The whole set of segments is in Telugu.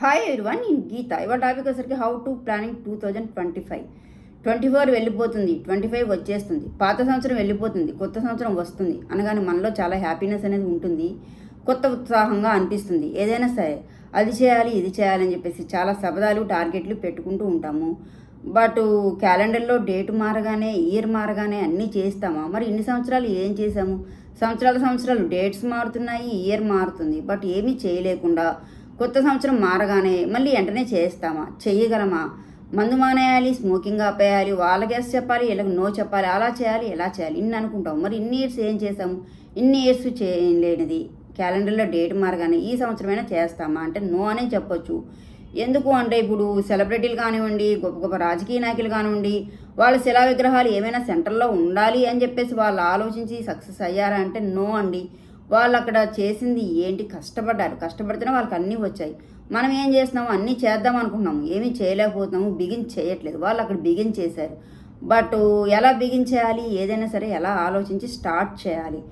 హాయ్ వన్ ఇన్ గీత. ఇవాళ టాపిక్ వచ్చేసరికి how to planning two thousand twenty five twenty four వెళ్ళిపోతుంది ట్వంటీ ఫైవ్ వచ్చేస్తుంది. పాత సంవత్సరం వెళ్ళిపోతుంది కొత్త సంవత్సరం వస్తుంది. అనగానే మనలో చాలా హ్యాపీనెస్ అనేది ఉంటుంది కొత్త ఉత్సాహంగా అనిపిస్తుంది. ఏదైనా సరే అది చేయాలి ఇది చేయాలి అని చెప్పేసి చాలా శబదాలు టార్గెట్లు పెట్టుకుంటూ ఉంటాము. బట్ క్యాలెండర్లో డేట్ మారగానే ఇయర్ మారగానే అన్నీ చేస్తామా? మరి ఇన్ని సంవత్సరాలు ఏం చేసాము సంవత్సరాల సంవత్సరాలు డేట్స్ మారుతున్నాయి ఇయర్ మారుతుంది బట్ ఏమీ చేయలేకుండా కొత్త సంవత్సరం మారగానే మళ్ళీ వెంటనే చేస్తామా? చెయ్యగలమా మందు మానేయాలి స్మోకింగ్ ఆపేయాలి వాళ్ళకి ఎస్ చెప్పాలి వీళ్ళకి నో చెప్పాలి అలా చేయాలి ఎలా చేయాలి ఇన్ని అనుకుంటాం. మరి ఇన్ని ఇయర్స్ ఏం చేసాము ఇన్ని ఇయర్స్ చేయలేనిది. క్యాలెండర్లో డేట్ మారగానే ఈ సంవత్సరమైనా చేస్తామా? అంటే నో అనే చెప్పొచ్చు. ఎందుకు అంటే ఇప్పుడు సెలబ్రిటీలు కానివ్వండి గొప్ప గొప్ప రాజకీయ నాయకులు కానివ్వండి వాళ్ళ శిలా విగ్రహాలు ఏమైనా సెంటర్లో ఉండాలి అని చెప్పేసి వాళ్ళు ఆలోచించి సక్సెస్ అయ్యారా అంటే నో అండి. వాళ్ళు అక్కడ చేసింది ఏంటి? కష్టపడ్డారు. కష్టపడితేనే వాళ్ళకి అన్నీ వచ్చాయి. మనం ఏం చేస్తున్నాము అన్నీ చేద్దాం అనుకున్నాము ఏమీ చేయలేకపోతున్నాము. బిగిన్ చేయట్లేదు. వాళ్ళు అక్కడ బిగిన్ చేశారు. బట్ ఎలా బిగిన్ చేయాలి? ఏదైనా సరే ఎలా ఆలోచించి స్టార్ట్ చేయాలి.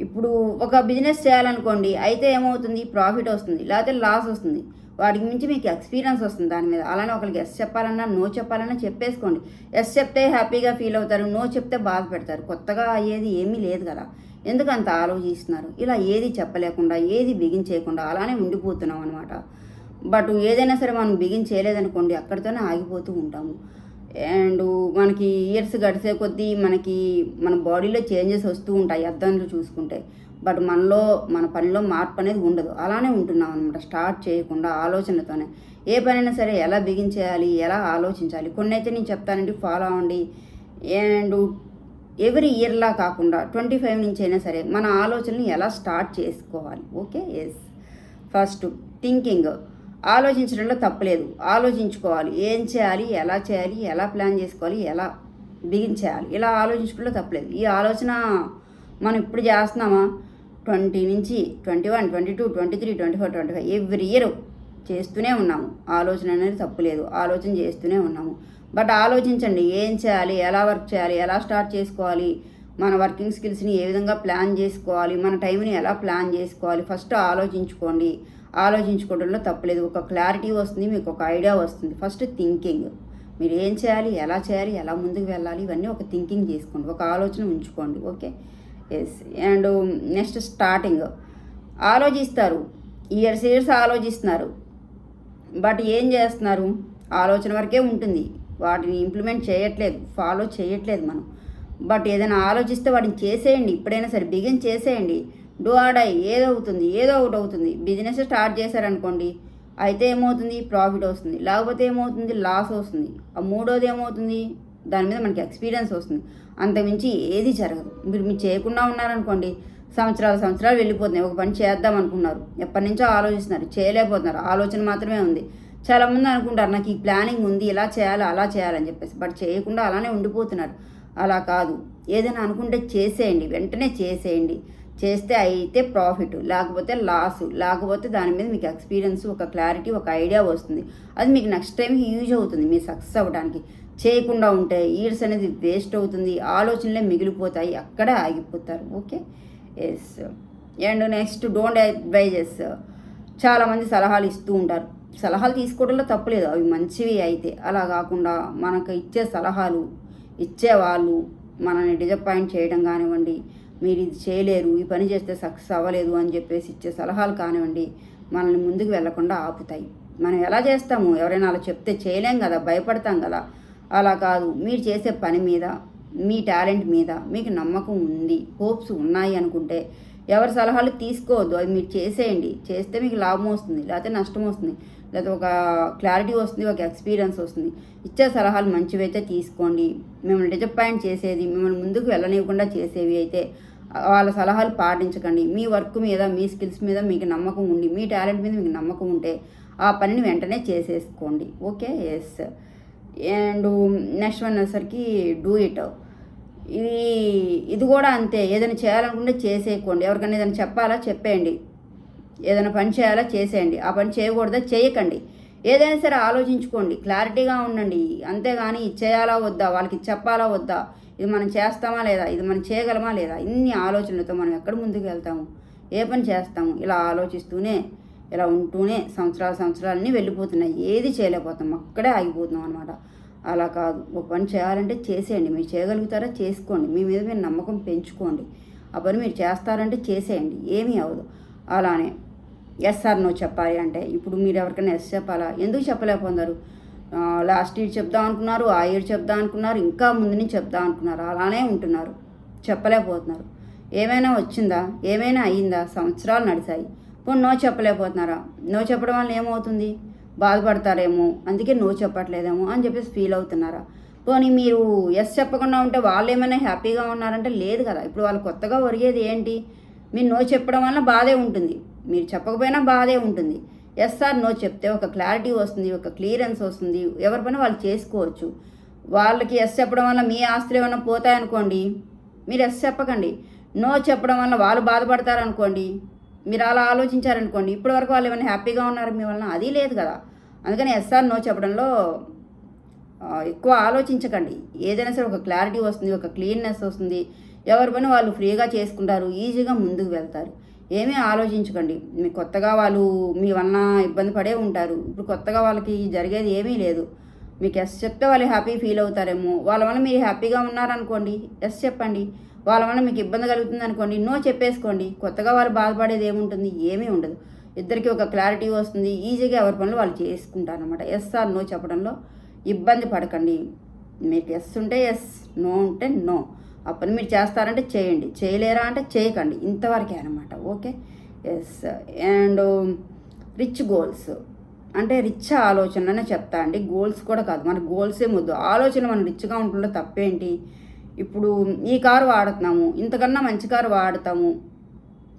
ఇప్పుడు ఒక బిజినెస్ చేయాలనుకోండి అయితే ఏమవుతుంది? ప్రాఫిట్ వస్తుంది. లేకపోతే లాస్ వస్తుంది. వాడికి మించి మీకు ఎక్స్పీరియన్స్ వస్తుంది దాని మీద. అలానే ఒకరికి ఎస్ చెప్పాలన్నా నో చెప్పాలన్నా చెప్పేసుకోండి. ఎస్ చెప్తే హ్యాపీగా ఫీల్ అవుతారు నో చెప్తే బాధ పెడతారు కొత్తగా అయ్యేది ఏమీ లేదు కదా. ఎందుకు అంత ఆలోచిస్తున్నారు? ఇలా ఏది చెప్పలేకుండా ఏది బిగించేయకుండా అలానే ఉండిపోతున్నాం అనమాట బట్ ఏదైనా సరే మనం బిగిన్ చేయలేదనుకోండి అక్కడితోనే ఆగిపోతూ ఉంటాము. అండ్ మనకి ఇయర్స్ గడిచే కొద్దీ మనకి మన బాడీలో చేంజెస్ వస్తూ ఉంటాయి అద్దంలో చూసుకుంటే. బట్ మనలో మన పనిలో మార్పు అనేది ఉండదు. అలానే ఉంటున్నాం అనమాట స్టార్ట్ చేయకుండా ఆలోచనలతోనే. ఏ పనైనా సరే ఎలా బిగించేయాలి ఎలా ఆలోచించాలి? కొన్ని అయితే నేను చెప్తానండి ఫాలో అవ్వండి. అండ్ ఎవ్రీ ఇయర్లా కాకుండా ట్వంటీ ఫైవ్ నుంచి అయినా సరే మన ఆలోచనని ఎలా స్టార్ట్ చేసుకోవాలి? ఓకే? Yes first thinking. ఆలోచించడంలో తప్పలేదు ఆలోచించుకోవాలి. ఏం చేయాలి ఎలా చేయాలి ఎలా ప్లాన్ చేసుకోవాలి ఎలా బిగించేయాలి? ఇలా ఆలోచించడంలో తప్పలేదు ఈ ఆలోచన మనం ఇప్పుడు చేస్తున్నామా? ట్వంటీ నుంచి twenty one twenty two twenty three twenty four twenty five every year చేస్తూనే ఉన్నాము. ఆలోచన అనేది తప్పులేదు ఆలోచన చేస్తూనే ఉన్నాము. బట్ ఆలోచించండి ఏం చేయాలి ఎలా వర్క్ చేయాలి ఎలా స్టార్ట్ చేసుకోవాలి మన వర్కింగ్ స్కిల్స్ని ఏ విధంగా ప్లాన్ చేసుకోవాలి మన టైంని ఎలా ప్లాన్ చేసుకోవాలి ఫస్ట్ ఆలోచించుకోండి. ఆలోచించుకోవడంలో తప్పలేదు ఒక క్లారిటీ వస్తుంది మీకు ఒక ఐడియా వస్తుంది. First thinking. మీరు ఏం చేయాలి ఎలా చేయాలి ఎలా ముందుకు వెళ్ళాలి ఇవన్నీ ఒక థింకింగ్ చేసుకోండి. ఒక ఆలోచన ఉంచుకోండి. Okay? Yes and next starting ఆలోచిస్తారు. ఇయర్స్ ఇయర్స్ ఆలోచిస్తున్నారు. బట్ ఏం చేస్తున్నారు? ఆలోచన వరకే ఉంటుంది. వాటిని ఇంప్లిమెంట్ చేయట్లేదు. ఫాలో చేయట్లేదు మనం. బట్ ఏదైనా ఆలోచిస్తే వాటిని చేసేయండి. ఇప్పుడైనా సరే బిగిన్ చేసేయండి. డూ ఆడై ఏదో అవుతుంది. ఏదో ఒకటి అవుతుంది. బిజినెస్ స్టార్ట్ చేశారనుకోండి. అయితే ఏమవుతుంది? ప్రాఫిట్ వస్తుంది. లేకపోతే ఏమవుతుంది? లాస్ వస్తుంది. ఆ మూడోది ఏమవుతుంది? దాని మీద మనకి ఎక్స్పీరియన్స్ వస్తుంది. అంతకుమించి ఏది జరగదు. మీరు మీరు చేయకుండా ఉన్నారనుకోండి సంవత్సరాలు సంవత్సరాలు వెళ్ళిపోతున్నాయి. ఒక పని చేద్దాం అనుకున్నారు. ఎప్పటి నుంచో ఆలోచిస్తున్నారు. చేయలేకపోతున్నారు. ఆలోచన మాత్రమే ఉంది. చాలామంది అనుకుంటారు నాకు ఈ ప్లానింగ్ ఉంది. ఇలా చేయాలి అలా చేయాలని చెప్పేసి. బట్ చేయకుండా అలానే ఉండిపోతున్నారు. అలా కాదు. ఏదైనా అనుకుంటే చేసేయండి. వెంటనే చేసేయండి. చేస్తే అయితే ప్రాఫిట్ లేకపోతే లాస్ లేకపోతే దాని మీద మీకు ఎక్స్పీరియన్స్ ఒక క్లారిటీ ఒక ఐడియా వస్తుంది. అది మీకు నెక్స్ట్ టైం యూజ్ అవుతుంది. మీరు సక్సెస్ అవ్వడానికి. చేయకుండా ఉంటే ఈడ్స్ అనేది వేస్ట్ అవుతుంది. ఆలోచనలే మిగిలిపోతాయి. అక్కడే ఆగిపోతారు. Okay? Yes and next don't advises చాలామంది సలహాలు ఇస్తూ ఉంటారు. సలహాలు తీసుకోవడంలో తప్పలేదు అవి మంచివి అయితే. అలా కాకుండా మనకు ఇచ్చే సలహాలు ఇచ్చేవాళ్ళు మనల్ని డిజపాయింట్ చేయడం కానివ్వండి మీరు ఇది చేయలేరు ఈ పని చేస్తే సక్సెస్ అవ్వలేదు అని చెప్పేసి ఇచ్చే సలహాలు కానివ్వండి మనల్ని ముందుకు వెళ్ళకుండా ఆపుతాయి. మనం ఎలా చేస్తాము? ఎవరైనా అలా చెప్తే చేయలేం కదా భయపడతాం కదా. అలా కాదు. మీరు చేసే పని మీద మీ టాలెంట్ మీద మీకు నమ్మకం ఉంది హోప్స్ ఉన్నాయి అనుకుంటే ఎవరి సలహాలు తీసుకోవద్దు. అది మీరు చేసేయండి. చేస్తే మీకు లాభం వస్తుంది లేకపోతే నష్టం వస్తుంది లేకపోతే ఒక క్లారిటీ వస్తుంది ఒక ఎక్స్పీరియన్స్ వస్తుంది. ఇచ్చే సలహాలు మంచివైతే తీసుకోండి. మిమ్మల్ని డిజపాయింట్ చేసేది మిమ్మల్ని ముందుకు వెళ్ళనివ్వకుండా చేసేవి అయితే వాళ్ళ సలహాలు పాటించకండి. మీ వర్క్ మీద మీ స్కిల్స్ మీద మీకు నమ్మకం ఉండి మీ టాలెంట్ మీద మీకు నమ్మకం ఉంటే ఆ పనిని వెంటనే చేసేసుకోండి. Okay? Yes. And next one వచ్చేసరికి డూ ఇట్. ఇది ఇది కూడా అంతే. ఏదైనా చేయాలనుకుంటే చేసేయకండి. ఎవరికైనా ఏదైనా చెప్పాలా చెప్పేయండి. ఏదైనా పని చేయాలా చేసేయండి. ఆ పని చేయకూడదా చేయకండి. ఏదైనా సరే ఆలోచించుకోండి. క్లారిటీగా ఉండండి. అంతేగాని చేయాలా వద్దా? వాళ్ళకి చెప్పాలా వద్దా? ఇది మనం చేస్తామా లేదా? ఇది మనం చేయగలమా లేదా? ఇన్ని ఆలోచనలతో మనం ఎక్కడ ముందుకు వెళ్తాము? ఏ పని చేస్తాము? ఇలా ఆలోచిస్తూనే ఇలా ఉంటూనే సంవత్సరాల సంవత్సరాలన్నీ వెళ్ళిపోతున్నాయి. ఏది చేయలేకపోతాం అక్కడే ఆగిపోతున్నాం అనమాట అలా కాదు. ఒక పని చేయాలంటే చేసేయండి. మీరు చేయగలుగుతారా? చేసుకోండి. మీ మీద మీరు నమ్మకం పెంచుకోండి. ఆ పని మీరు చేస్తారంటే చేసేయండి. ఏమీ అవ్వదు. అలానే ఎస్ ఆర్ నో చెప్పాలి అంటే ఇప్పుడు మీరు ఎవరికైనా ఎస్ చెప్పాలా? ఎందుకు చెప్పలేకపోతున్నారు లాస్ట్ ఇయర్ చెప్దాం అనుకున్నారు. ఆ ఇయర్ చెప్దాం అనుకున్నారు. ఇంకా ముందు నుంచి చెప్దాం అనుకున్నారు. అలానే ఉంటున్నారు. చెప్పలేకపోతున్నారు. ఏమైనా వచ్చిందా? ఏమైనా అయ్యిందా సంవత్సరాలు నడిచాయి. పోనీ నో చెప్పలేకపోతున్నారా? నో చెప్పడం వల్ల ఏమవుతుంది? బాధపడతారేమో. అందుకే నో చెప్పట్లేదేమో అని చెప్పేసి ఫీల్ అవుతున్నారా? పోనీ మీరు ఎస్ చెప్పకుండా ఉంటే వాళ్ళు ఏమైనా హ్యాపీగా ఉన్నారంటే లేదు కదా. ఇప్పుడు వాళ్ళు కొత్తగా ఒరిగేది ఏంటి? మీరు నో చెప్పడం వల్ల బాధే ఉంటుంది. మీరు చెప్పకపోయినా బాధే ఉంటుంది. ఎస్ సార్ నో చెప్తే ఒక క్లారిటీ వస్తుంది ఒక క్లియరెన్స్ వస్తుంది. ఎవరి పని వాళ్ళు చేసుకోవచ్చు. వాళ్ళకి ఎస్ చెప్పడం వల్ల మీ ఆస్తులు ఏమైనా పోతాయనుకోండి మీరు ఎస్ చెప్పకండి. నో చెప్పడం వల్ల వాళ్ళు బాధపడతారనుకోండి మీరు అలా ఆలోచించారనుకోండి ఇప్పటివరకు వాళ్ళు ఏమైనా హ్యాపీగా ఉన్నారు మీ వలన అది లేదు కదా. అందుకని ఎస్ఆర్ నో చెప్పడంలో ఎక్కువ ఆలోచించకండి. ఏదైనా సరే ఒక క్లారిటీ వస్తుంది ఒక క్లీన్నెస్ వస్తుంది. ఎవరి పని వాళ్ళు ఫ్రీగా చేసుకుంటారు ఈజీగా ముందుకు వెళ్తారు. ఏమీ ఆలోచించకండి. మీ కొత్తగా వాళ్ళు మీ వలన ఇబ్బంది పడే ఉంటారు. ఇప్పుడు కొత్తగా వాళ్ళకి జరిగేది ఏమీ లేదు. మీకు ఎస్ చెప్తే వాళ్ళు హ్యాపీ ఫీల్ అవుతారేమో. వాళ్ళ వల్ల మీరు హ్యాపీగా ఉన్నారనుకోండి ఎస్ చెప్పండి. వాళ్ళ వల్ల మీకు ఇబ్బంది కలుగుతుంది అనుకోండి నో చెప్పేసుకోండి. కొత్తగా వాళ్ళు బాధపడేది ఏముంటుంది? ఏమీ ఉండదు. ఇద్దరికి ఒక క్లారిటీ వస్తుంది. ఈజీగా ఎవరి పనులు వాళ్ళు చేసుకుంటారు అనమాట ఎస్ ఆర్ నో చెప్పడంలో ఇబ్బంది పడకండి. మీకు ఎస్ ఉంటే ఎస్ నో ఉంటే నో ఆ పని మీరు చేస్తారంటే చేయండి. చేయలేరా అంటే చేయకండి. ఇంతవరకే అనమాట okay yes and rich goals అంటే రిచ్ ఆలోచనలనే చెప్తా అండి. గోల్స్ కూడా కాదు. మన గోల్సే ముద్దు. ఆలోచన మనం రిచ్గా ఉంటుండే తప్పేంటి? ఇప్పుడు ఈ కారు వాడుతున్నాము ఇంతకన్నా మంచి కారు వాడతాము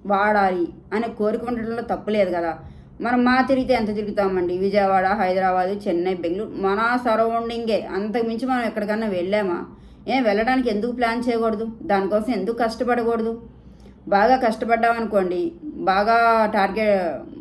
వాడాలి అనే కోరిక ఉండడంలో తప్పులేదు కదా. మనం మా తిరిగితే ఎంత తిరుగుతామండి? విజయవాడ హైదరాబాద్ చెన్నై బెంగళూరు మన సరౌండింగే. అంతకుమించి మనం ఎక్కడికన్నా వెళ్ళామా? ఏం వెళ్ళడానికి ఎందుకు ప్లాన్ చేయకూడదు? దానికోసం ఎందుకు కష్టపడకూడదు? బాగా కష్టపడ్డామనుకోండి బాగా టార్గెట్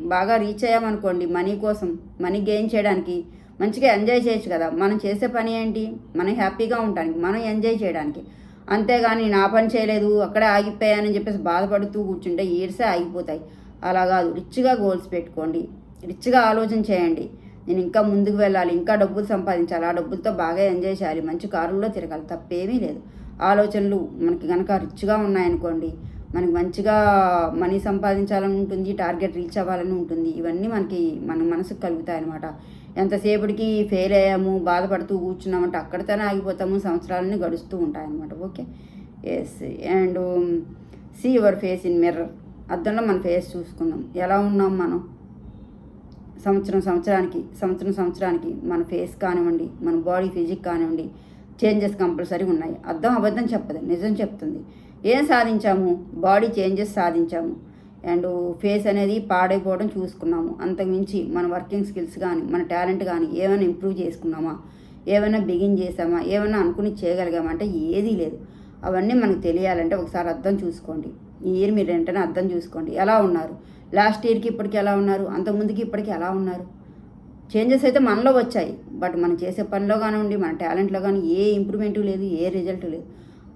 బాగా రీచ్ అయ్యామనుకోండి మనీ కోసం మనీ గెయిన్ చేయడానికి మంచిగా ఎంజాయ్ చేయొచ్చు కదా. మనం చేసే పని ఏంటి? మనం హ్యాపీగా ఉండడానికి మనం ఎంజాయ్ చేయడానికి. అంతేగాని నా పని చేయలేదు అక్కడే ఆగిపోయానని చెప్పేసి బాధపడుతూ కూర్చుంటే ఇయర్సే ఆగిపోతాయి. అలా కాదు. రిచ్గా గోల్స్ పెట్టుకోండి. రిచ్గా ఆలోచన చేయండి. నేను ఇంకా ముందుకు వెళ్ళాలి ఇంకా డబ్బులు సంపాదించాలి ఆ డబ్బులతో బాగా ఎంజాయ్ చేయాలి. మంచి కారుల్లో తిరగాలి తప్పేమీ లేదు. ఆలోచనలు మనకి కనుక రిచ్గా ఉన్నాయనుకోండి మనకి మంచిగా మనీ సంపాదించాలని ఉంటుంది టార్గెట్ రీచ్ అవ్వాలని ఉంటుంది. ఇవన్నీ మనకి మన మనసుకు కలుగుతాయి అనమాట ఎంతసేపటికి ఫెయిల్ అయ్యాము బాధపడుతూ కూర్చున్నామంటే అక్కడితోనే ఆగిపోతాము సంవత్సరాలని గడుస్తూ ఉంటాయన్నమాట. Okay? Yes and see your face in mirror అద్దంలో మన ఫేస్ చూసుకుందాం. ఎలా ఉన్నాం మనం? సంవత్సరం సంవత్సరానికి సంవత్సరం సంవత్సరానికి మన ఫేస్ కానివ్వండి మన బాడీ ఫిజిక్ కానివ్వండి చేంజెస్ కంపల్సరీ ఉన్నాయి. అర్థం అబద్ధం చెప్పదు నిజం చెప్తుంది. ఏం సాధించాము? బాడీ చేంజెస్ సాధించాము. అండ్ ఫేస్ అనేది పాడైపోవడం చూసుకున్నాము. అంతకుమించి మన వర్కింగ్ స్కిల్స్ కానీ మన టాలెంట్ కానీ ఏమైనా ఇంప్రూవ్ చేసుకున్నామా? ఏమైనా బిగిన్ చేసామా ఏమైనా అనుకుని చేయగలిగామంటే ఏదీ లేదు. అవన్నీ మనకు తెలియాలంటే ఒకసారి అర్థం చూసుకోండి. ఈ ఇయర్ మీరు వెంటనే అర్థం చూసుకోండి. ఎలా ఉన్నారు? లాస్ట్ ఇయర్కి ఇప్పటికి ఎలా ఉన్నారు? అంతకుముందుకి ఇప్పటికి ఎలా ఉన్నారు? చేంజెస్ అయితే మనలో వచ్చాయి. బట్ మనం చేసే పనిలో కానివ్వండి మన టాలెంట్లో కానీ ఏ ఇంప్రూవ్మెంట్ లేదు ఏ రిజల్ట్ లేదు.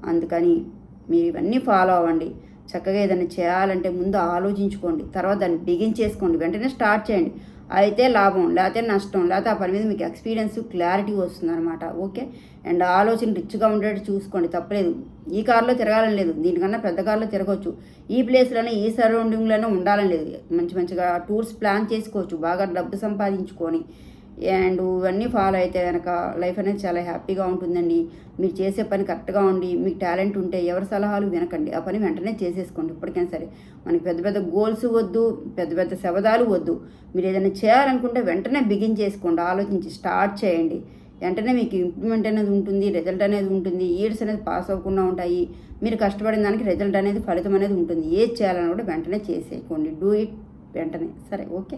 అందుకని మీరు ఇవన్నీ ఫాలో అవ్వండి. చక్కగా ఏదైనా చేయాలంటే ముందు ఆలోచించుకోండి. తర్వాత దాన్ని బిగించేసుకోండి వెంటనే స్టార్ట్ చేయండి. అయితే లాభం లేకపోతే నష్టం లేకపోతే ఆ పని మీద మీకు ఎక్స్పీరియన్స్ క్లారిటీ వస్తుందన్నమాట. ఓకే? అండ్ ఆలోచన రిచ్గా ఉండేట్టు చూసుకోండి. తప్పలేదు. ఈ కార్లో తిరగాలని లేదు. దీనికన్నా పెద్ద కార్లో తిరగవచ్చు ఈ ప్లేస్లోనే ఈ సరౌండింగ్లోనే ఉండాలని లేదు. మంచి మంచిగా టూర్స్ ప్లాన్ చేసుకోవచ్చు. బాగా డబ్బు సంపాదించుకొని అండ్ ఇవన్నీ ఫాలో అయితే కనుక లైఫ్ అనేది చాలా హ్యాపీగా ఉంటుందండి. మీరు చేసే పని కరెక్ట్గా ఉండి మీకు టాలెంట్ ఉంటే ఎవరి సలహాలు వినకండి. ఆ పని వెంటనే చేసేసుకోండి. ఇప్పటికైనా సరే మనకి పెద్ద పెద్ద గోల్స్ వద్దు పెద్ద పెద్ద శబదాలు వద్దు. మీరు ఏదైనా చేయాలనుకుంటే వెంటనే బిగిన్ చేసుకోండి ఆలోచించి స్టార్ట్ చేయండి. వెంటనే మీకు ఇంప్రూవ్మెంట్ అనేది ఉంటుంది రిజల్ట్ అనేది ఉంటుంది ఇయర్స్ అనేది పాస్ అవ్వకుండా ఉంటాయి. మీరు కష్టపడిన దానికి రిజల్ట్ అనేది ఫలితం అనేది ఉంటుంది. ఏది చేయాలని కూడా వెంటనే చేసేయకండి. డూ ఇట్ వెంటనే. సరే ఓకే.